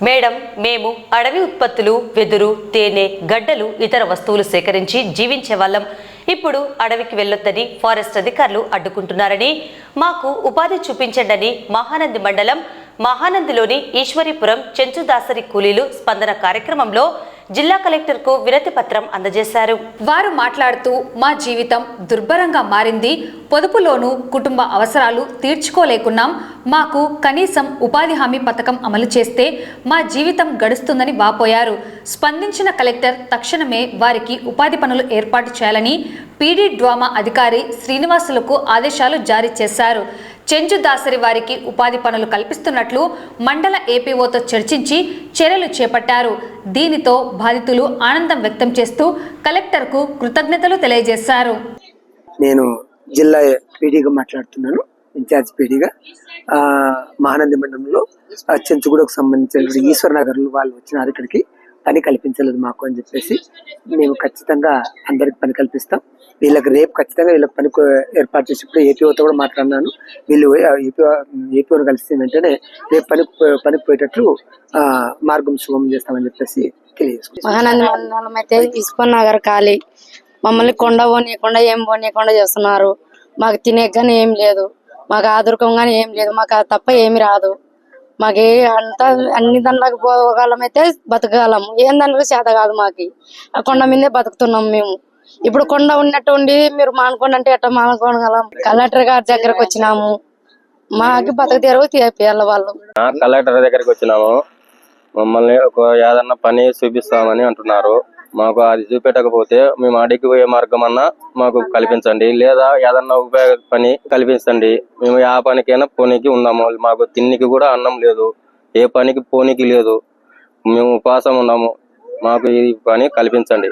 Madam మేము అడవి ఉత్పత్తులు వెదురు తేనె గడ్డలు ఇతర వస్తువులు సేకరించి జీవించే వాళ్ళం. ఇప్పుడు అడవికి వెళ్ళొద్దని ఫారెస్ట్ అధికారులు అడ్డుకుంటున్నారని మాకు ఉపాధి చూపించండని మహానంది మండలం మహానందిలోని ఈశ్వరీపురం చెంచుదాసరి కూలీలు స్పందన కార్యక్రమంలో జిల్లా కలెక్టర్కు వినతి పత్రం అందజేశారు. వారు మాట్లాడుతూ మా జీవితం దుర్భరంగా మారింది. పొదుపులోనూ కుటుంబ అవసరాలు తీర్చుకోలేకున్నాం. మాకు కనీసం ఉపాధి హామీ పథకం అమలు చేస్తే మా జీవితం గడుస్తుందని వాపోయారు. స్పందించిన కలెక్టర్ తక్షణమే వారికి ఉపాధి పనులు ఏర్పాటు చేయాలని పీడీ డ్వామా అధికారి శ్రీనివాసులకు ఆదేశాలు జారీ చేశారు. చెంచు దాసరి వారికి ఉపాధి పనులు కల్పిస్తున్నట్లు మండల ఏపీఓతో చర్చించి చర్యలు చేపట్టారు. దీనితో బాధితులు ఆనందం వ్యక్తం చేస్తూ కలెక్టర్కు కృతజ్ఞతలు తెలియజేశారు. నేను జిల్లా పీడీగా మాట్లాడుతున్నాను ఇన్ఛార్జ్ పీడీగా. మహానంది మండలంలో చెంచుగూడకు సంబంధించిన ఈశ్వర్ నగర్లు వాళ్ళు వచ్చినారు ఇక్కడికి. పని కల్పించలేదు మాకు అని చెప్పేసి మేము ఖచ్చితంగా అందరికి పని కల్పిస్తాం. వీళ్ళకి రేపు ఖచ్చితంగా వీళ్ళకి పని ఏర్పాటు చేసినప్పుడు ఏపీఓతో కూడా మాట్లాడినాను. వీళ్ళు ఏపీ ఏపీఓని కలిసి వెంటనే రేపు పని పనికి పోయేటట్లు మార్గం శుభం చేస్తామని చెప్పేసి తెలియజేసుకుంటాం అయితే ఇస్కోన్ నగర్ ఖాళీ. మమ్మల్ని కొండ పోనీయకుండా ఏం పోనీయకుండా చేస్తున్నారు. మాకు తినే కానీ ఏం లేదు. మాకు ఆదుర్కం కానీ ఏం లేదు. మాకు తప్ప ఏమి రాదు. మాకు అంతా అన్ని దానిలోకి పోగలం అయితే బతకగలం. ఏం దానికి చేత కాదు మాకు. ఆ కొండ మీదే బతుకుతున్నాం మేము. ఇప్పుడు కొండ ఉన్నట్టు ఉండి మీరు మానుకోండి అంటే ఎట్లా మానుకోగలం? కలెక్టర్ గారి దగ్గరకు వచ్చినాము. మాకు బతక తెరువు తీపియాలి వాళ్ళు. కలెక్టర్ దగ్గరికి వచ్చినాము. మమ్మల్ని ఒక ఏదన్నా పని చూపిస్తామని అంటున్నారు. మాకు అది చూపెట్టకపోతే మేము అడిగి పోయే మార్గం అన్నా మాకు కల్పించండి. లేదా ఏదన్నా ఉపయోగ పని కల్పించండి. మేము ఆ పనికైనా పోనీకి ఉన్నాము. మాకు తిన్నికి కూడా అన్నం లేదు. ఏ పనికి పోనీకి లేదు. మేము ఉపాసం ఉన్నాము. మాకు ఈ పని కల్పించండి.